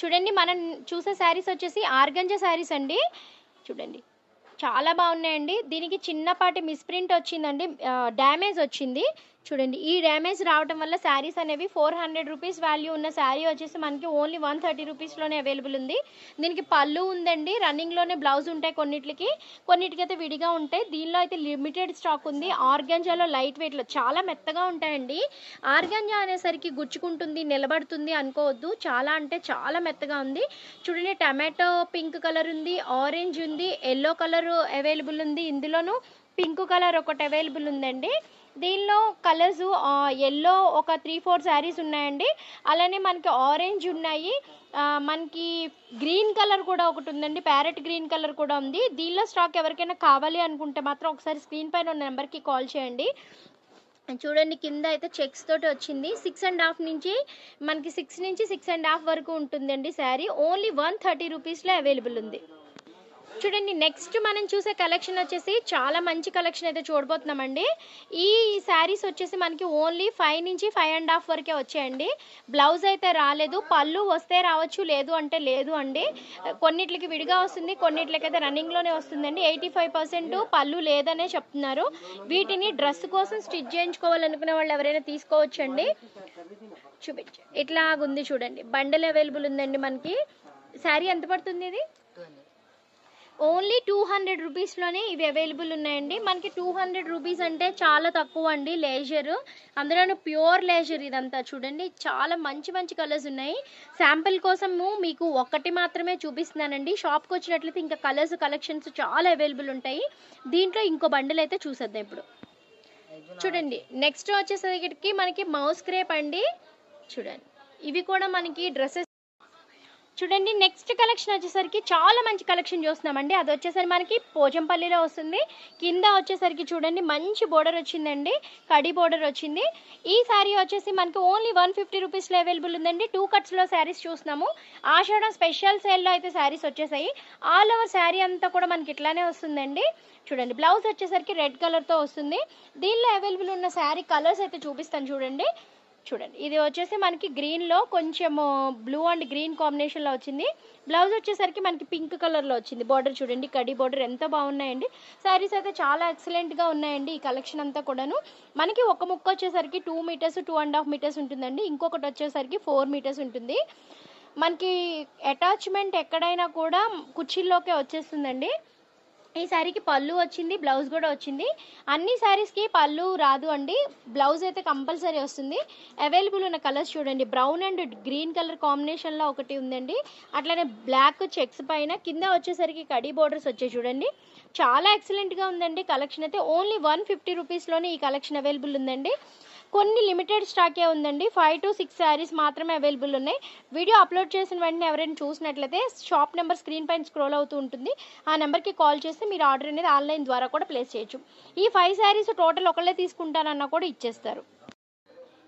చూడండి మనం చూసే శారీస్ వచ్చేసి ఆర్గంజా శారీస్ అండి. చూడండి చాలా బాగున్నాయండి. దీనికి చిన్నపాటి మిస్ప్రింట్ వచ్చిందండి. డ్యామేజ్ వచ్చింది. చూడండి ఈ డ్యామేజ్ రావడం వల్ల శారీస్ అనేవి ఫోర్ హండ్రెడ్ రూపీస్ వాల్యూ ఉన్న శారీ వచ్చేసి మనకి ఓన్లీ వన్ థర్టీ రూపీస్లోనే అవైలబుల్ ఉంది. దీనికి పళ్ళు ఉందండి రన్నింగ్లోనే బ్లౌజ్ ఉంటాయి కొన్నిటికి కొన్నిటికైతే విడిగా ఉంటాయి. దీనిలో అయితే లిమిటెడ్ స్టాక్ ఉంది. ఆర్గంజాలో లైట్ వెయిట్లో చాలా మెత్తగా ఉంటాయండి. ఆర్గంజా అనేసరికి గుచ్చుకుంటుంది నిలబడుతుంది అనుకోవద్దు. చాలా అంటే చాలా మెత్తగా ఉంది. చూడండి టమాటో పింక్ కలర్ ఉంది ఆరెంజ్ ఉంది ఎల్లో కలర్ అవైలబుల్ ఉంది. ఇందులోనూ పింక్ కలర్ ఒకటి అవైలబుల్ ఉందండి. దీనిలో కలర్స్ ఎల్లో ఒక త్రీ ఫోర్ శారీస్ ఉన్నాయండి. అలానే మనకి ఆరెంజ్ ఉన్నాయి. మనకి గ్రీన్ కలర్ కూడా ఒకటి ఉందండి. ప్యారెట్ గ్రీన్ కలర్ కూడా ఉంది. దీనిలో స్టాక్ ఎవరికైనా కావాలి అనుకుంటే మాత్రం ఒకసారి స్క్రీన్ పైన ఉన్న నెంబర్కి కాల్ చేయండి. చూడండి కింద అయితే చెక్స్ తోటి వచ్చింది. సిక్స్ అండ్ హాఫ్ నుంచి మనకి సిక్స్ నుంచి సిక్స్ అండ్ హాఫ్ వరకు ఉంటుందండి శారీ ఓన్లీ వన్ థర్టీ రూపీస్లో అవైలబుల్ ఉంది. చూడండి నెక్స్ట్ మనం చూసే కలెక్షన్ వచ్చేసి చాలా మంచి కలెక్షన్ అయితే చూడబోతున్నామండి. ఈ శారీస్ వచ్చేసి మనకి ఓన్లీ ఫైవ్ నుంచి ఫైవ్ అండ్ హాఫ్ వరకే వచ్చాయండి. బ్లౌజ్ అయితే రాలేదు పళ్ళు వస్తే రావచ్చు లేదు అంటే లేదు అండి. కొన్నిట్లకి విడిగా వస్తుంది కొన్నిట్లకి అయితే రన్నింగ్లోనే వస్తుందండి. ఎయిటీ ఫైవ్ పర్సెంట్ పళ్ళు లేదనే చెప్తున్నారు. వీటిని డ్రెస్ కోసం స్టిచ్ చేయించుకోవాలనుకునే వాళ్ళు ఎవరైనా తీసుకోవచ్చండి? చూపించు. ఇట్లాగుంది చూడండి. బండల్ అవైలబుల్ ఉందండి మనకి. శారీ ఎంత పడుతుంది ఇది? ఓన్లీ టూ హండ్రెడ్ రూపీస్లోనే ఇవి అవైలబుల్ ఉన్నాయండి. మనకి టూ హండ్రెడ్ రూపీస్ అంటే చాలా తక్కువ అండి లేజర్ అందులోనూ ప్యూర్ లేజర్ ఇదంతా చూడండి. చాలా మంచి మంచి కలర్స్ ఉన్నాయి. శాంపిల్ కోసము మీకు ఒక్కటి మాత్రమే చూపిస్తున్నానండి. షాప్కి వచ్చినట్లయితే ఇంకా కలర్స్ కలెక్షన్స్ చాలా అవైలబుల్ ఉంటాయి. దీంట్లో ఇంకో బండిల్ అయితే చూసేద్దాం ఇప్పుడు. చూడండి. నెక్స్ట్ వచ్చేసరికి మనకి మౌస్ క్రేప్ అండి. చూడండి. ఇవి కూడా మనకి డ్రెస్సెస్ చూడండి నెక్స్ట్ కలెక్షన్ వచ్చేసరికి చాలా మంచి కలెక్షన్ చూస్తున్నామండి. అది వచ్చేసరికి మనకి పోచంపల్లిలో వస్తుంది. కింద వచ్చేసరికి చూడండి మంచి బోర్డర్ వచ్చిందండి. కడి బోర్డర్ వచ్చింది. ఈ శారీ వచ్చేసి మనకి ఓన్లీ వన్ ఫిఫ్టీ రూపీస్లో అవైలబుల్ ఉందండి. టూ కట్స్లో శారీస్ చూస్తున్నాము. ఆషాఢం స్పెషల్ సేల్లో అయితే శారీస్ వచ్చేసాయి. ఆల్ ఓవర్ శారీ అంతా కూడా మనకి ఇట్లానే వస్తుందండి. చూడండి బ్లౌజ్ వచ్చేసరికి రెడ్ కలర్తో వస్తుంది. దీనిలో అవైలబుల్ ఉన్న శారీ కలర్స్ అయితే చూపిస్తాను చూడండి. చూడండి. ఇది వచ్చేసి మనకి గ్రీన్లో కొంచెము బ్లూ అండ్ గ్రీన్ కాంబినేషన్లో వచ్చింది. బ్లౌజ్ వచ్చేసరికి మనకి పింక్ కలర్లో వచ్చింది. బార్డర్ చూడండి. కడి బార్డర్ ఎంత బాగున్నాయండి. శారీస్ అయితే చాలా ఎక్సలెంట్గా ఉన్నాయండి ఈ కలెక్షన్ అంతా కూడాను. మనకి ఒక ముక్క వచ్చేసరికి two metres two and half metres ఉంటుందండి. ఇంకొకటి వచ్చేసరికి ఫోర్ మీటర్స్ ఉంటుంది. మనకి అటాచ్మెంట్ ఎక్కడైనా కూడా కుర్చీల్లోకే వచ్చేస్తుందండి. ఈ శారీకి పళ్ళు వచ్చింది బ్లౌజ్ కూడా వచ్చింది. అన్ని శారీస్కి పళ్ళు రాదు అండి. బ్లౌజ్ అయితే కంపల్సరీ వస్తుంది. అవైలబుల్ ఉన్న కలర్స్ చూడండి. బ్రౌన్ అండ్ గ్రీన్ కలర్ కాంబినేషన్లో ఒకటి ఉందండి. అట్లనే బ్లాక్ చెక్స్ పైన కింద వచ్చేసరికి కడీ బోర్డర్స్ వచ్చాయి చూడండి. చాలా ఎక్సలెంట్గా ఉందండి కలెక్షన్ అయితే. ఓన్లీ వన్ ఫిఫ్టీ రూపీస్లోనే ఈ కలెక్షన్ అవైలబుల్ ఉందండి. కొన్ని లిమిటెడ్ స్టాకే ఉందండి. ఫైవ్ టు సిక్స్ శారీస్ మాత్రమే అవైలబుల్ ఉన్నాయి. వీడియో అప్లోడ్ చేసిన వెంటనే ఎవరైనా చూసినట్లయితే షాప్ నెంబర్ స్క్రీన్ పైన స్క్రోల్ అవుతూ ఉంటుంది. ఆ నెంబర్కి కాల్ చేస్తే మీరు ఆర్డర్ అనేది ఆన్లైన్ ద్వారా కూడా ప్లేస్ చేయొచ్చు. ఈ ఫైవ్ శారీస్ టోటల్ ఒకళ్ళే తీసుకుంటానన్నా కూడా ఇచ్చేస్తారు.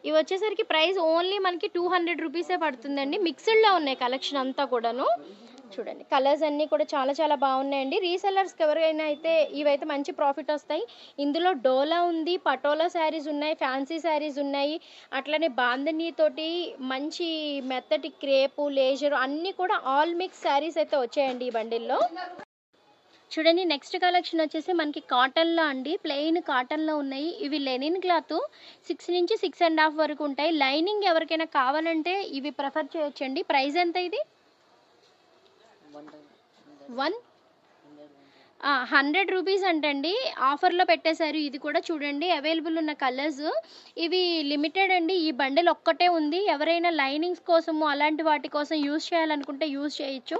ఇవి వచ్చేసరికి ప్రైస్ ఓన్లీ మనకి టూ హండ్రెడ్ రూపీసే పడుతుందండి. మిక్స్డ్లో ఉన్నాయి కలెక్షన్ అంతా కూడాను. చూడండి. కలర్స్ అన్నీ కూడా చాలా చాలా బాగున్నాయండి. రీసెల్లర్స్కి ఎవరికైనా అయితే ఇవైతే మంచి ప్రాఫిట్ వస్తాయి. ఇందులో డోలా ఉంది పటోలా శారీస్ ఉన్నాయి ఫ్యాన్సీ శారీస్ ఉన్నాయి. అట్లనే బాందనీ తోటి మంచి మెత్తటి క్రేపు లేజర్ అన్నీ కూడా ఆల్ మిక్స్ శారీస్ అయితే వచ్చాయండి ఈ బండిల్లో. చూడండి నెక్స్ట్ కలెక్షన్ వచ్చేసి మనకి కాటన్లో అండి. ప్లెయిన్ కాటన్లో ఉన్నాయి. ఇవి లెనిన్ క్లాత్ సిక్స్ నుంచి సిక్స్ అండ్ హాఫ్ వరకు ఉంటాయి. లైనింగ్ ఎవరికైనా కావాలంటే ఇవి ప్రిఫర్ చేయొచ్చండి. ప్రైస్ ఎంత ఇది? వన్? హండ్రెడ్ రూపీస్ అంటండి. ఆఫర్లో పెట్టేశారు. ఇది కూడా చూడండి. అవైలబుల్ ఉన్న కలర్స్. ఇవి లిమిటెడ్ అండి. ఈ బండిల్ ఒక్కటే ఉంది. ఎవరైనా లైనింగ్స్ కోసము అలాంటి వాటి కోసం యూజ్ చేయాలనుకుంటే యూజ్ చేయొచ్చు.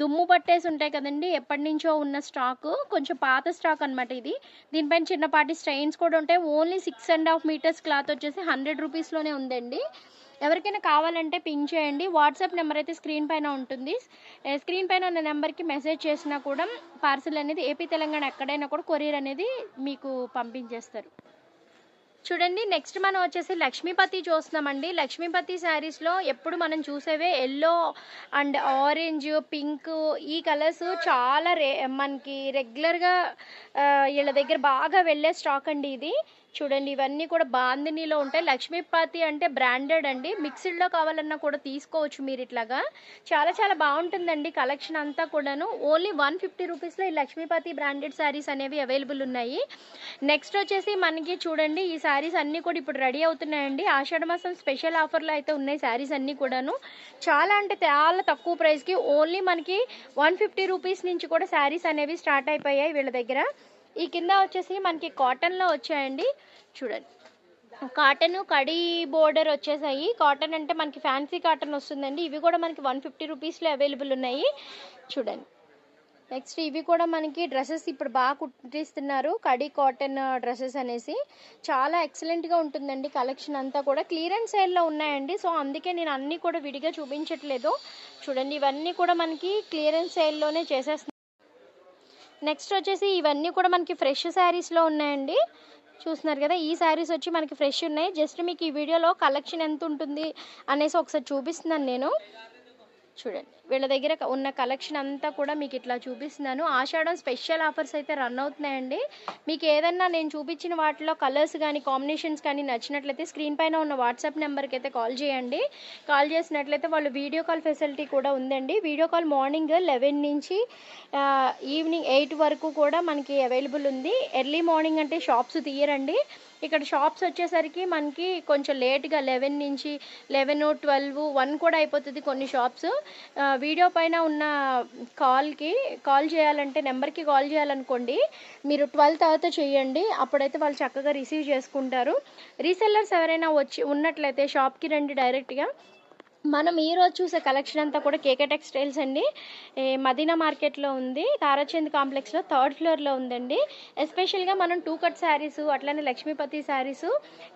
దుమ్ము పట్టేసి ఉంటాయి కదండి. ఎప్పటి నుంచో ఉన్న స్టాక్. కొంచెం పాత స్టాక్ అనమాట ఇది. దీనిపైన చిన్నపాటి స్ట్రెయిన్స్ కూడా ఉంటాయి. Only six and half metres cloth వచ్చేసి హండ్రెడ్ రూపీస్లోనే ఉందండి. ఎవరికైనా కావాలంటే పింక్ చేయండి. వాట్సాప్ నెంబర్ అయితే స్క్రీన్ పైన ఉంటుంది. స్క్రీన్ పైన ఉన్న నెంబర్కి మెసేజ్ చేసినా కూడా పార్సిల్ అనేది ఏపీ తెలంగాణ ఎక్కడైనా కూడా కొరియర్ అనేది మీకు పంపించేస్తారు. చూడండి నెక్స్ట్ మనం వచ్చేసి లక్ష్మీపతి చూస్తున్నామండి. లక్ష్మీపతి శారీస్లో ఎప్పుడు మనం చూసేవే ఎల్లో అండ్ ఆరెంజ్ పింక్ ఈ కలర్స్ చాలా రే మనకి రెగ్యులర్గా వీళ్ళ దగ్గర బాగా వెళ్ళే స్టాక్ అండి ఇది. చూడండి ఇవన్నీ కూడా బాందినీలో ఉంటాయి. లక్ష్మీపతి అంటే బ్రాండెడ్ అండి. మిక్స్డ్లో కావాలన్నా కూడా తీసుకోవచ్చు మీరు ఇట్లాగా. చాలా చాలా బాగుంటుందండి కలెక్షన్ అంతా కూడాను. ఓన్లీ వన్ ఫిఫ్టీ రూపీస్లో ఈ లక్ష్మీపతి బ్రాండెడ్ శారీస్ అనేవి అవైలబుల్ ఉన్నాయి. నెక్స్ట్ వచ్చేసి మనకి చూడండి ఈ శారీస్ అన్నీ కూడా ఇప్పుడు రెడీ అవుతున్నాయండి. ఆషాఢ మాసం స్పెషల్ ఆఫర్లో అయితే ఉన్నాయి శారీస్ అన్నీ కూడాను. చాలా అంటే చాలా తక్కువ ప్రైస్కి ఓన్లీ మనకి వన్ ఫిఫ్టీ రూపీస్ నుంచి కూడా శారీస్ అనేవి స్టార్ట్ అయిపోయాయి వీళ్ళ దగ్గర. ఈ కింద వచ్చేసి మనకి కాటన్లో వచ్చాయండి. చూడండి. కాటన్ కడి బోర్డర్ వచ్చేసాయి. కాటన్ అంటే మనకి ఫ్యాన్సీ కాటన్ వస్తుందండి. ఇవి కూడా మనకి వన్ ఫిఫ్టీ రూపీస్లో అవైలబుల్ ఉన్నాయి. చూడండి. నెక్స్ట్ ఇవి కూడా మనకి డ్రెస్సెస్ ఇప్పుడు బాగా కుట్టిస్తున్నారు. కడి కాటన్ డ్రెస్సెస్ అనేసి. చాలా ఎక్సలెంట్గా ఉంటుందండి కలెక్షన్ అంతా కూడా. క్లియరెన్స్ సేల్లో ఉన్నాయండి. సో అందుకే నేను అన్నీ కూడా విడిగా చూపించట్లేదు. చూడండి ఇవన్నీ కూడా మనకి క్లియరెన్స్ సేల్లోనే చేసేస్తున్నాను నెక్స్ట్ వచ్చేసి ఇవన్నీ కూడా మనకి ఫ్రెష్ శారీస్లో ఉన్నాయండి. చూస్తున్నారు కదా ఈ శారీస్ వచ్చి మనకి ఫ్రెష్ ఉన్నాయి. జస్ట్ మీకు ఈ వీడియోలో కలెక్షన్ ఎంత ఉంటుంది అనేసి ఒకసారి చూపిస్తున్నాను నేను. చూడండి. వీళ్ళ దగ్గర ఉన్న కలెక్షన్ అంతా కూడా మీకు ఇట్లా చూపిస్తున్నాను. ఆషాఢం స్పెషల్ ఆఫర్స్ అయితే రన్ అవుతున్నాయండి. మీకు ఏదన్నా నేను చూపించిన వాటిలో కలర్స్ కానీ కాంబినేషన్స్ కానీ నచ్చినట్లయితే స్క్రీన్ పైన ఉన్న వాట్సాప్ నెంబర్కి అయితే కాల్ చేయండి. కాల్ చేసినట్లయితే వాళ్ళు వీడియో కాల్ ఫెసిలిటీ కూడా ఉందండి. వీడియో కాల్ మార్నింగ్ లెవెన్ నుంచి ఈవినింగ్ ఎయిట్ వరకు కూడా మనకి అవైలబుల్ ఉంది. ఎర్లీ మార్నింగ్ అంటే షాప్స్ తీయరండి. ఇక్కడ షాప్స్ వచ్చేసరికి మనకి కొంచెం లేట్గా లెవెన్ నుంచి లెవెన్ ట్వెల్వ్ వన్ కూడా అయిపోతుంది కొన్ని షాప్స్ వీడియో పైన ఉన్న కాల్కి కాల్ చేయాలంటే నెంబర్కి కాల్ చేయాలనుకోండి మీరు ట్వెల్వ్ తర్వాత చేయండి. అప్పుడైతే వాళ్ళు చక్కగా రిసీవ్ చేసుకుంటారు. రీసెల్లర్స్ ఎవరైనా వచ్చి ఉన్నట్లయితే షాప్కి రండి డైరెక్ట్గా. మనం ఈరోజు చూసే కలెక్షన్ అంతా కూడా కేకే టెక్స్టైల్స్ అండి. మదీనా మార్కెట్లో ఉంది. తారాచంద్ కాంప్లెక్స్లో థర్డ్ ఫ్లోర్లో ఉందండి. ఎస్పెషల్గా మనం టూ కట్ శారీస్ అట్లనే లక్ష్మీపతి శారీస్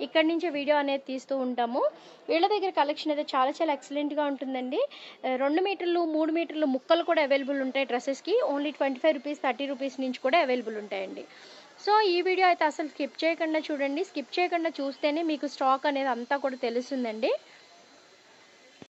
ఇక్కడి నుంచే వీడియో అనేది తీస్తూ ఉంటాము. వీళ్ళ దగ్గర కలెక్షన్ అయితే చాలా చాలా ఎక్సలెంట్గా ఉంటుందండి. రెండు మీటర్లు మూడు మీటర్లు ముక్కలు కూడా అవైలబుల్ ఉంటాయి డ్రెస్సెస్కి. Only twenty five rupees thirty rupees నుంచి కూడా అవైలబుల్ ఉంటాయండి. సో ఈ వీడియో అయితే అసలు స్కిప్ చేయకుండా చూడండి. స్కిప్ చేయకుండా చూస్తేనే మీకు స్టాక్ అనేది అంతా కూడా తెలుస్తుందండి.